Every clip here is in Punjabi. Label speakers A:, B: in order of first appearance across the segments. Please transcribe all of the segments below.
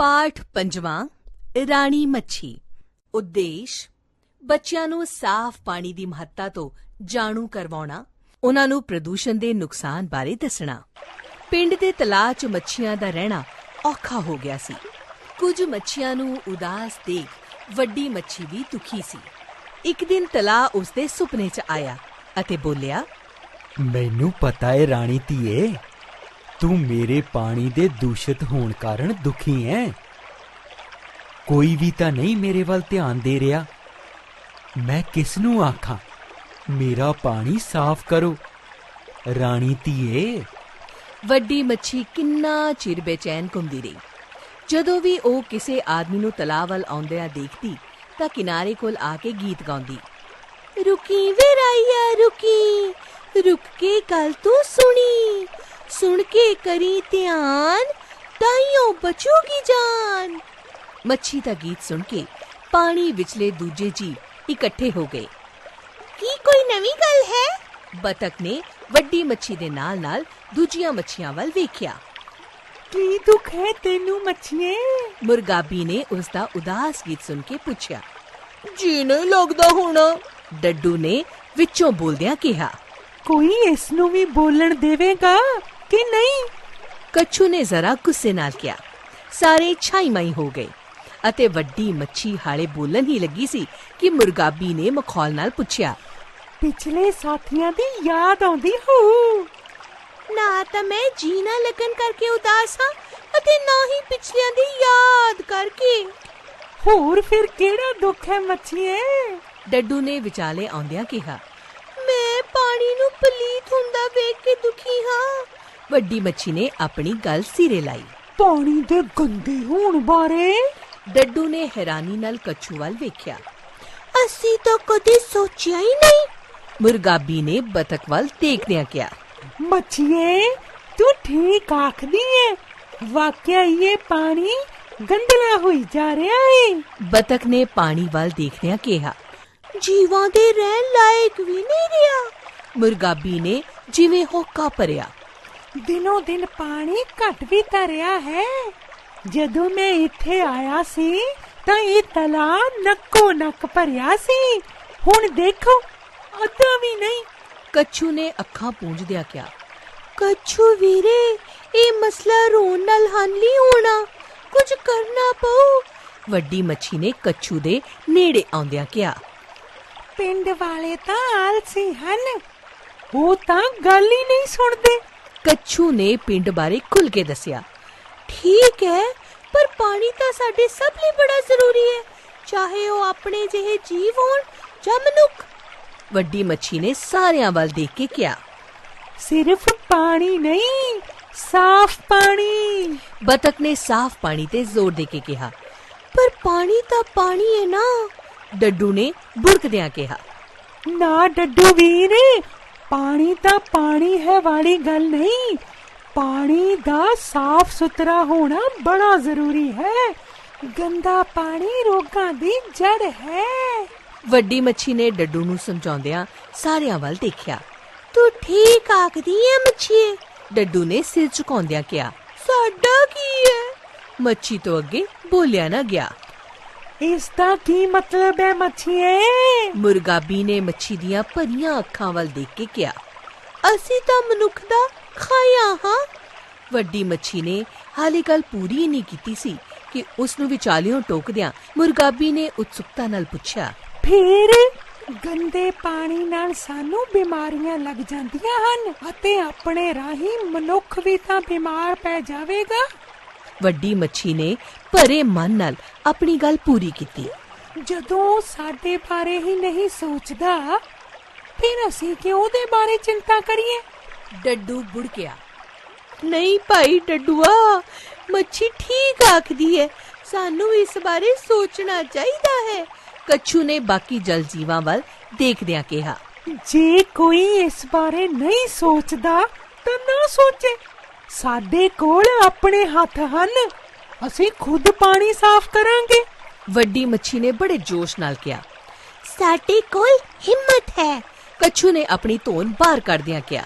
A: ਪਾਠ ਪੰਜਵਾਂ, ਰਾਣੀ ਮੱਛੀ। ਉਦੇਸ਼, ਬੱਚਿਆਂ ਨੂੰ ਸਾਫ਼ ਪਾਣੀ ਦੀ ਮਹੱਤਤਾ ਤੋਂ ਜਾਣੂ ਕਰਵਾਉਣਾ, ਉਹਨਾਂ ਨੂੰ ਪ੍ਰਦੂਸ਼ਣ ਦੇ ਨੁਕਸਾਨ ਬਾਰੇ ਦੱਸਣਾ। ਪਿੰਡ ਦੇ ਤਲਾਅ 'ਚ ਮੱਛੀਆਂ ਦਾ ਰਹਿਣਾ ਔਖਾ ਹੋ ਗਿਆ ਸੀ। ਕੁਝ ਮੱਛੀਆਂ ਨੂੰ ਉਦਾਸ ਦੇਖ ਵੱਡੀ ਮੱਛੀ ਵੀ ਦੁਖੀ ਸੀ। ਇੱਕ ਦਿਨ ਤਲਾਅ ਉਸਦੇ ਸੁਪਨੇ 'ਚ ਆਇਆ ਅਤੇ ਬੋਲਿਆ,
B: ਮੈਨੂੰ ਪਤਾ ਏ ਰਾਣੀ ਧੀਏ ਤੂੰ ਮੇਰੇ ਪਾਣੀ ਦੇ ਦੂਸ਼ਿਤ ਹੋਣ ਕਾਰਨ ਦੁਖੀ ਹੈ ਕੋਈ ਵੀ ਤਾਂ ਨਹੀਂ ਮੇਰੇ ਵੱਲ ਧਿਆਨ ਦੇ ਰਿਹਾ। ਮੈਂ ਕਿਸ ਨੂੰ ਆਖਾਂ? ਮੇਰਾ ਪਾਣੀ ਸਾਫ਼ ਕਰੋ। ਰਾਣੀ ਧੀਏ।
A: ਵੱਡੀ ਮੱਛੀ ਕਿੰਨਾ ਚਿਰ ਬੇਚੈਨ ਘੁੰਮਦੀ ਰਹੀ। ਜਦੋਂ ਵੀ ਉਹ ਕਿਸੇ ਆਦਮੀ ਨੂੰ ਤਲਾਅ ਵੱਲ ਆਉਂਦਿਆਂ ਦੇਖਦੀ, ਤਾਂ ਕਿਨਾਰੇ ਕੋਲ ਆ ਕੇ ਗੀਤ ਗਾਉਂਦੀ। ਰੁਕੀ ਵੇ ਰਾਈਆ ਰੁਕੀ। ਰੁਕ ਕੇ ਗੱਲ ਤੂੰ ਸੁਣੀ। ਸੁਣ ਕੇ ਕਰੀ ਧਿਆਨ ਤਾਈਓ ਬਚੂਗੀ ਜਾਨ। ਮੱਛੀ ਦਾ ਗੀਤ ਸੁਣ ਕੇ ਪਾਣੀ ਵਿਚਲੇ ਦੂਜੇ ਜੀ ਇਕੱਠੇ ਹੋ ਗਏ। ਕੀ ਕੋਈ ਨਵੀਂ ਗੱਲ ਹੈ? ਬਤਕ ਨੇ ਵੱਡੀ ਮੱਛੀ ਦੇ ਨਾਲ-ਨਾਲ ਦੂਜੀਆਂ ਮੱਛੀਆਂ ਵੱਲ ਵੇਖਿਆ।
C: ਕੀ ਦੁੱਖ ਹੈ ਤੈਨੂੰ ਮੱਛੀਏ?
A: ਮੁਰਗਾਬੀ ਨੇ ਉਸ ਦਾ ਉਦਾਸ ਗੀਤ ਸੁਣ ਕੇ ਪੁੱਛਿਆ। ਜੀ ਨਹੀਂ ਲੱਗਦਾ ਹੋਣਾ। ਡੱਡੂ ਨੇ ਵਿੱਚੋਂ ਬੋਲਦਿਆਂ ਕਿਹਾ
C: ਕੋਈ ਇਸ ਨੂੰ ਵੀ ਬੋਲਣ ਦੇਵੇਗਾ? ਕਿ ਨਹੀਂ
A: ਕੱਛੂ ਨੇ ਜ਼ਰਾ ਗੁੱਸੇ ਨਾਲ ਕਿਹਾ ਸਾਰੇ ਛਾਈ-ਮਾਈ ਹੋ ਗਏ ਅਤੇ ਵੱਡੀ ਮੱਛੀ ਹਾਲੇ ਬੋਲਣ ਹੀ ਲੱਗੀ ਸੀ ਕਿ ਮੁਰਗਾਬੀ ਨੇ ਮਖੌਲ ਨਾਲ ਪੁੱਛਿਆ
C: ਪਿਛਲੇ ਸਾਥੀਆਂ ਦੀ ਯਾਦ ਆਉਂਦੀ ਹੋਊ
A: ਨਾ ਤਾਂ ਮੈਂ ਜੀਣਾ ਲੱਗਣ ਕਰਕੇ ਉਦਾਸ ਹਾਂ ਅਤੇ ਨਾ ਹੀ ਪਿਛਲਿਆਂ ਦੀ ਯਾਦ ਕਰਕੇ
C: ਹੋਰ ਫਿਰ ਕਿਹੜਾ ਦੁੱਖ ਹੈ ਮੱਛੀਏ
A: ਡੱਡੂ ਨੇ ਵਿਚਾਲੇ ਆਉਂਦਿਆਂ ਕਿਹਾ ਮੈਂ ਪਾਣੀ ਨੂੰ ਪਲੀਤ ਹੁੰਦਾ ਵੇਖ ਕੇ ਦੁਖੀ ਹਾਂ ਵੱਡੀ ਮੱਛੀ ਨੇ ਆਪਣੀ ਗੱਲ ਸਿਰੇ ਲਾਈ।
C: ਪਾਣੀ ਦੇ ਗੰਦੇ ਹੋਣ ਬਾਰੇ?
A: ਡੱਡੂ ਨੇ ਹੈਰਾਨੀ ਨਾਲ ਕੱਛੂ ਵੱਲ ਵੇਖਿਆ। ਅਸੀਂ ਤਾਂ ਕਦੇ ਸੋਚਿਆ ਹੀ ਨਹੀਂ। ਮੁਰਗਾਬੀ ਨੇ ਬਤਕ ਵੱਲ ਦੇਖਦਿਆਂ ਕਿਹਾ
C: ਮੱਛੀਏ ਤੂੰ ਠੀਕ ਆਖਦੀ ਏ। ਵਾਕਿਆ ਇਹ ਪਾਣੀ ਗੰਦਲਾ ਹੋਈ ਜਾ ਰਿਹਾ ਏ।
A: ਬਤਕ ਨੇ ਪਾਣੀ ਵੱਲ ਦੇਖਦਿਆਂ ਕਿਹਾ ਜੀਵਾਂ ਦੇ ਰਹਿਣ ਲਾਇਕ ਵੀ ਨਹੀਂ ਰਿਹਾ। ਮੁਰਗਾਬੀ ਨੇ ਜਿਵੇਂ ਹੋਕਾ ਭਰਿਆ।
C: ਦਿਨੋ ਦਿਨ ਪਾਣੀ ਘਟ ਵੀ ਤਾਂ ਰਿਹਾ ਹੈ। ਜਦੋਂ ਮੈਂ ਇੱਥੇ ਆਇਆ ਸੀ ਤਾਂ ਇਹ ਤਲਾ ਨੱਕੋ ਨੱਕ ਭਰਿਆ ਸੀ। ਹੁਣ ਦੇਖੋ ਅੱਧਾ ਵੀ ਨਹੀਂ।
A: ਕੱਛੂ ਨੇ ਅੱਖਾਂ ਪੂੰਝਦਿਆਂ ਕਿਹਾ ਕੱਛੂ ਵੀਰੇ ਇਹ ਮਸਲਾ ਰੋਣ ਨਾਲ ਹੱਲ ਨਹੀਂ ਹੋਣਾ। ਕੁਝ ਕਰਨਾ ਪਊ? ਵੱਡੀ ਮੱਛੀ ਨੇ ਕੱਛੂ ਦੇ ਨੇੜੇ ਆਉਂਦਿਆਂ ਕਿਹਾ
C: ਪਿੰਡ ਵਾਲੇ ਤਾਂ ਆਲਸੀ ਹਨ। ਉਹ ਤਾਂ ਗੱਲ ਹੀ ਨਹੀਂ ਸੁਣਦੇ।
A: ਕੱਛੂ ਨੇ ਪਿੰਡ ਬਾਰੇ ਖੁੱਲ ਕੇ ਦੱਸਿਆ। ਠੀਕ ਹੈ ਪਰ ਪਾਣੀ ਤਾਂ ਸਾਡੇ ਸਭ ਲਈ ਬੜਾ ਜ਼ਰੂਰੀ ਹੈ। ਚਾਹੇ ਉਹ ਆਪਣੇ ਜਿਹੇ ਜੀਵ ਹੋਣ ਜਾਂ ਮਨੁੱਖ। ਵੱਡੀ ਮੱਛੀ ਨੇ ਸਾਰਿਆਂ ਵੱਲ ਦੇਖ ਕੇ ਕਿਹਾ।
C: ਸਿਰਫ ਪਾਣੀ ਨਹੀਂ ਸਾਫ਼ ਪਾਣੀ।
A: ਬਤਕ ਨੇ ਸਾਫ਼ ਪਾਣੀ ਤੇ ਜ਼ੋਰ ਦੇ ਕੇ ਕਿਹਾ। ਪਰ ਪਾਣੀ ਤਾਂ ਪਾਣੀ ਹੈ ਨਾ ਡੱਡੂ ਨੇ ਬੁਰਕਦਿਆਂ ਕਿਹਾ।
C: ਨਾ ਡੱਡੂ ਵੀਰ ਪਾਣੀ ਤਾਂ ਪਾਣੀ ਹੈ ਵਾਲੀ ਗੱਲ ਨਹੀਂ। ਪਾਣੀ ਦਾ ਸਾਫ਼ ਸੁਥਰਾ ਹੋਣਾ ਬੜਾ ਜ਼ਰੂਰੀ ਹੈ। ਗੰਦਾ ਪਾਣੀ ਰੋਗਾਂ ਦੀ ਜੜ ਹੈ।
A: ਵੱਡੀ ਮੱਛੀ ਨੇ ਡੱਡੂ ਨੂੰ ਸਮਝਾਉਂਦਿਆਂ ਸਾਰਿਆਂ ਵੱਲ ਦੇਖਿਆ। ਤੂੰ ਠੀਕ ਆਖਦੀ ਐ ਮੱਛੀਏ ਡੱਡੂ ਨੇ ਸਿਰ ਝੁਕਾਉਂਦਿਆਂ ਕਿਹਾ ਸਾਡਾ ਕੀ ਹੈ ਮੱਛੀ ਤੋਂ ਅੱਗੇ ਬੋਲਿਆ ਨਾ ਗਿਆ।
C: ਇਸ ਦਾ ਕੀ ਮਤਲਬ ਹੈ ਮੱਛੀਏ?
A: ਮੁਰਗਾਬੀ ਨੇ ਮੱਛੀ ਦੀਆਂ ਭਰੀਆਂ ਅੱਖਾਂ ਵੱਲ ਦੇਖ ਕੇ ਕਿਹਾ ਅਸੀਂ ਤਾਂ ਮਨੁੱਖ ਦਾ ਖਾਇਆ ਹਾਂ। ਵੱਡੀ ਮੱਛੀ ਨੇ ਹਾਲੇ ਗੱਲ ਪੂਰੀ ਨਹੀਂ ਕੀਤੀ ਸੀ ਕਿ ਉਸ ਨੂੰ ਵਿਚਾਲਿਓਂ ਟੋਕਦਿਆਂ ਮੁਰਗਾਬੀ ਨੇ ਉਤਸੁਕਤਾ ਨਾਲ ਪੁੱਛਿਆ
C: ਫਿਰ ਗੰਦੇ ਪਾਣੀ ਨਾਲ ਸਾਨੂੰ ਬਿਮਾਰੀਆਂ ਲੱਗ ਜਾਂਦੀਆਂ ਹਨ ਅਤੇ ਆਪਣੇ ਰਾਹੀਂ ਮਨੁੱਖ ਵੀ ਤਾਂ ਬਿਮਾਰ ਪੈ ਜਾਵੇਗਾ।
A: ਵੱਡੀ ਮੱਛੀ ਨੇ ਭਰੇ ਮਨ ਨਾਲ ਆਪਣੀ ਗੱਲ ਪੂਰੀ ਕੀਤੀ।
C: ਜਦੋਂ ਸਾਡੇ ਬਾਰੇ ਹੀ ਨਹੀਂ ਸੋਚਦਾ ਫਿਰ ਅਸੀਂ ਕਿਉਂ ਉਹਦੇ ਬਾਰੇ ਚਿੰਤਾ ਕਰੀਏ?
A: ਡੱਡੂ ਬੁੜਕਿਆ ਨਹੀਂ ਭਾਈ ਡੱਡੂਆ ਮੱਛੀ ਠੀਕ ਆਖਦੀ ਹੈ ਸਾਨੂੰ ਇਸ ਬਾਰੇ ਸੋਚਣਾ ਚਾਹੀਦਾ ਹੈ। ਕੱਛੂ ਨੇ ਬਾਕੀ ਜਲ ਜੀਵਾਂ ਵੱਲ ਦੇਖਦਿਆਂ ਕਿਹਾ।
C: ਜੇ ਕੋਈ ਇਸ ਬਾਰੇ ਨਹੀਂ ਸੋਚਦਾ ਤਾਂ ਨਾ ਸੋਚੇ। ਸਾਡੇ ਕੋਲ ਆਪਣੇ ਹੱਥ ਹਨ। ਅਸੀਂ ਖੁਦ ਪਾਣੀ ਸਾਫ਼ ਕਰਾਂਗੇ।
A: ਵੱਡੀ ਮੱਛੀ ਨੇ ਬੜੇ ਜੋਸ਼ ਨਾਲ ਕਿਹਾ ਸਾਡੇ ਕੋਲ ਹਿੰਮਤ ਹੈ। ਕੱਛੂ ਨੇ ਆਪਣੀ ਧੋਨ ਬਾਹਰ ਕੱਢਦਿਆਂ ਕਿਹਾ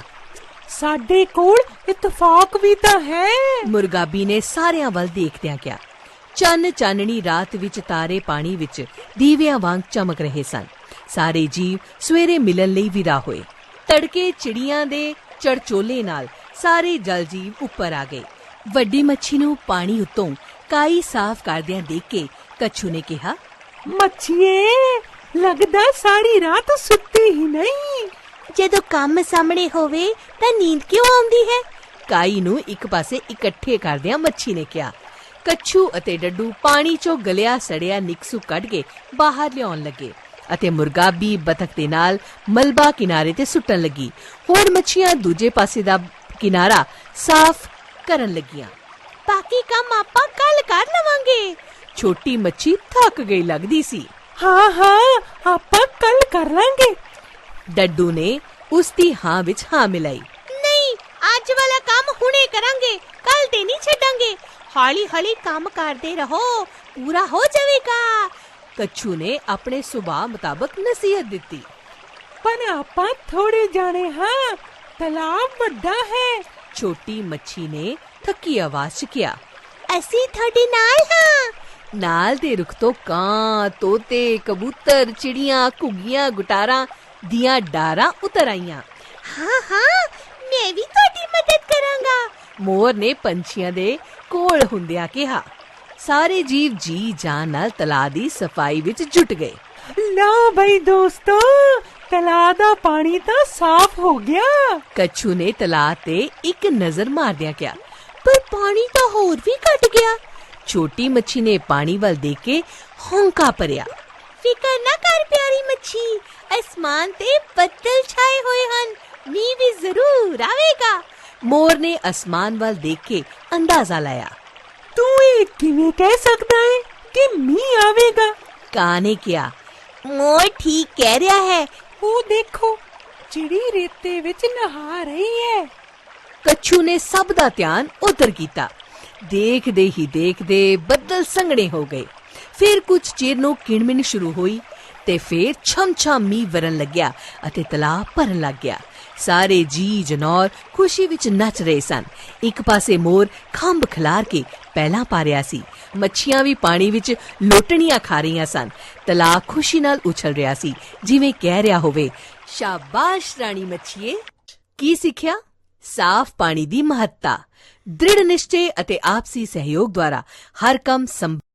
C: ਸਾਡੇ ਕੋਲ ਇਤਫਾਕ ਵੀ ਤਾਂ ਹੈ।
A: ਮੁਰਗਾਬੀ ਨੇ ਸਾਰਿਆਂ ਵੱਲ ਦੇਖਦਿਆਂ ਕਿਹਾ ਚੰਨ ਚਾਨਣੀ ਰਾਤ ਵਿੱਚ ਤਾਰੇ ਪਾਣੀ ਵਿੱਚ ਦੀਵਿਆਂ ਵਾਂਗ ਚਮਕ ਰਹੇ ਸਨ। ਸਾਰੇ ਜੀਵ ਸਵੇਰੇ ਮਿਲਣ ਲਈ ਵਿਦਾ ਹੋਏ। ਤੜਕੇ ਚਿੜੀਆਂ ਦੇ ਚੜਚੋਲੇ ਨਾਲ ਸਾਰੇ ਜਲ ਜੀਵ ਉੱਪਰ ਆ ਗਏ। ਵੱਡੀ ਮੱਛੀ ਨੂੰ ਪਾਣੀ ਉੱਤੋਂ ਕਾਈ ਸਾਫ਼ ਕਰਦਿਆਂ ਦੇਖ ਕੇ ਕੱਛੂ ਨੇ ਕਿਹਾ
C: ਮੱਛੀਏ ਲੱਗਦਾ ਸਾਰੀ ਰਾਤ ਸੁੱਤੀ ਹੀ ਨਹੀਂ।
A: ਜਦੋਂ ਕੰਮ ਸਾਹਮਣੇ ਹੋਵੇ ਤਾਂ ਨੀਂਦ ਕਿਉਂ ਆਉਂਦੀ ਹੈ? ਕਾਈ ਨੂੰ ਇੱਕ ਪਾਸੇ ਇਕੱਠੇ ਕਰਦਿਆਂ ਮੱਛੀ ਨੇ ਕਿਹਾ ਕੱਛੂ ਅਤੇ ਡੱਡੂ ਪਾਣੀ ਚੋਂ ਗਲਿਆ ਸੜਿਆ ਨਿਕਸੂ ਕੱਢ ਕੇ ਬਾਹਰ ਲਿਆਉਣ ਲੱਗੇ ਅਤੇ ਮੁਰਗਾਬੀ ਬਤਖ ਦੇ ਨਾਲ ਮਲਬਾ ਕਿਨਾਰੇ ਤੇ ਸੁੱਟਣ ਲੱਗੀ। ਹੋਰ ਮੱਛੀਆਂ ਦੂਜੇ ਪਾਸੇ ਦਾ ਕਿਨਾਰਾ ਸਾਫ਼ ਕਰਨ ਲੱਗੀਆਂ ਬਾਕੀ ਕੰਮ ਆਪਾਂ ਕੱਲ ਕਰ ਲਵਾਂਗੇ ਛੋਟੀ ਮੱਛੀ ਥੱਕ ਗਈ ਲੱਗਦੀ ਸੀ
C: ਹਾਂ ਹਾਂ ਆਪਾਂ ਕੱਲ ਕਰ ਲਾਂਗੇ
A: ਡੱਡੂ ਨੇ ਉਸ ਦੀ ਹਾਂ ਵਿੱਚ ਹਾਂ ਮਿਲਾਈ ਨਹੀਂ ਅੱਜ ਵਾਲਾ ਕੰਮ ਹੁਣੇ ਕਰਾਂਗੇ ਕੱਲ ਤੇ ਨਹੀਂ ਛੱਡਾਂਗੇ ਹੌਲੀ ਹੌਲੀ ਕੰਮ ਕਰਦੇ ਰਹੋ ਪੂਰਾ ਹੋ ਜਾਵੇਗਾ ਕੱਛੂ ਨੇ ਆਪਣੇ ਸੁਭਾਅ ਮੁਤਾਬਕ ਨਸੀਹਤ ਦਿੱਤੀ
C: ਪਰ ਆਪਾਂ ਥੋੜੇ ਜਾਣੇ ਹਾਂ ਤਲਾਬ ਵੱਡਾ ਹੈ।
A: ਛੋਟੀ ਮੱਛੀ ਨੇ ਥੱਕੀ ਆਵਾਜ਼ 'ਚ ਕਿਹਾ ਅਸੀਂ ਤੁਹਾਡੇ ਨਾਲ ਹਾਂ। ਨਾਲ ਦੇ ਰੁੱਖ ਤੋਂ ਕਾਂ ਤੋਤੇ ਕਬੂਤਰ ਚਿੜੀਆਂ ਘੁੱਗੀਆਂ ਗੁਟਾਰਾਂ ਦੀਆਂ ਡਾਰਾਂ ਉਤਰ ਆਈਆਂ। ਹਾਂ ਹਾਂ ਮੈਂ ਵੀ ਤੁਹਾਡੀ ਮਦਦ ਕਰਾਂਗਾ। ਮੋਰ ਨੇ ਪੰਛੀਆਂ ਦੇ ਕੋਲ ਹੁੰਦਿਆਂ ਕਿਹਾ ਸਾਰੇ ਜੀਵ ਜੀ ਜਾਨ ਨਾਲ ਤਲਾਅ ਦੀ ਸਫ਼ਾਈ ਵਿੱਚ ਜੁਟ ਗਏ।
C: ਲਓ ਬਈ ਦੋਸਤੋ ਤਲਾਬ ਦਾ ਪਾਣੀ ਤਾਂ ਸਾਫ਼ ਹੋ ਗਿਆ
A: ਕੱਛੂ ਨੇ ਤਲਾਅ ਤੇ ਇੱਕ ਨਜ਼ਰ ਮਾਰਦਿਆਂ ਕਿਹਾ ਪਰ ਪਾਣੀ ਤਾਂ ਹੋਰ ਵੀ ਘਟ ਗਿਆ ਛੋਟੀ ਮੱਛੀ ਨੇ ਪਾਣੀ ਵੱਲ ਦੇਖ ਕੇ ਹੌਂਕਾ ਭਰਿਆ ਫਿਕਰ ਨਾ ਕਰ ਪਿਆਰੀ ਮੱਛੀ ਅਸਮਾਨ ਤੇ ਬੱਦਲ ਛਾਏ ਹੋਏ ਹਨ ਮੀਂਹ ਵੀ ਜ਼ਰੂਰ ਆਵੇਗਾ ਮੋਰ ਨੇ ਅਸਮਾਨ ਵੱਲ ਦੇਖ ਕੇ ਅੰਦਾਜ਼ਾ ਲਾਇਆ
C: ਤੂੰ ਇਹ ਕਿਵੇਂ ਕਹਿ ਸਕਦਾ ਹੈ ਕਿ ਮੀਂਹ ਆਵੇਗਾ
A: ਕਾਂ ਨੇ ਕਿਹਾ ਮੋਰ ਠੀਕ ਕਹਿ ਰਿਹਾ ਹੈ
C: ਉਹ ਦੇਖੋ ਚਿੜੀ ਰੇਤੇ ਵਿੱਚ ਨਹਾ ਰਹੀ ਹੈ।
A: ਕੱਛੂ ਨੇ ਸਭ ਦਾ ਧਿਆਨ ਉਧਰ ਕੀਤਾ। ਦੇਖਦੇ ਹੀ ਦੇਖਦੇ ਬੱਦਲ ਸੰਘਣੇ ਹੋ ਗਏ। ਫਿਰ ਕੁਝ ਚਿਰ ਨੂੰ ਕਿਣਮਿਣ ਸ਼ੁਰੂ ਹੋਈ। ਤੇ ਫਿਰ ਛਮ-ਛਮ ਮੀਂਹ ਵਰਨ ਲੱਗਿਆ ਅਤੇ ਤਲਾਬ ਭਰਨ ਲੱਗ ਗਿਆ। ਸਾਰੇ ਜੀ ਜਨੌਰ ਖੁਸ਼ੀ ਵਿੱਚ ਨੱਚ ਰਹੇ ਸਨ। ਇੱਕ ਪਾਸੇ ਮੋਰ ਖੰਭ ਖਿਲਾਰ ਕੇ ਪਹਿਲਾਂ ਪਾ ਰਿਹਾ ਸੀ। ਮੱਛੀਆਂ ਵੀ ਪਾਣੀ ਵਿੱਚ ਲੋਟਣੀਆਂ ਖਾ ਰਹੀਆਂ ਸਨ। ਤਲਾਬ ਖੁਸ਼ੀ ਨਾਲ ਉਛਲ ਰਿਹਾ ਸੀ। ਜਿਵੇਂ ਕਹਿ ਰਿਹਾ ਹੋਵੇ, ਸ਼ਾਬਾਸ਼ ਰਾਣੀ ਮੱਛੀਏ, ਕੀ ਸਿੱਖਿਆ? ਸਾਫ਼ ਪਾਣੀ ਦੀ ਮਹੱਤਤਾ। ਦ੍ਰਿੜ ਨਿਸ਼ਚੇ ਅਤੇ ਆਪਸੀ ਸਹਿਯੋਗ ਦੁਆਰਾ ਹਰ ਕੰਮ ਸੰਭਵ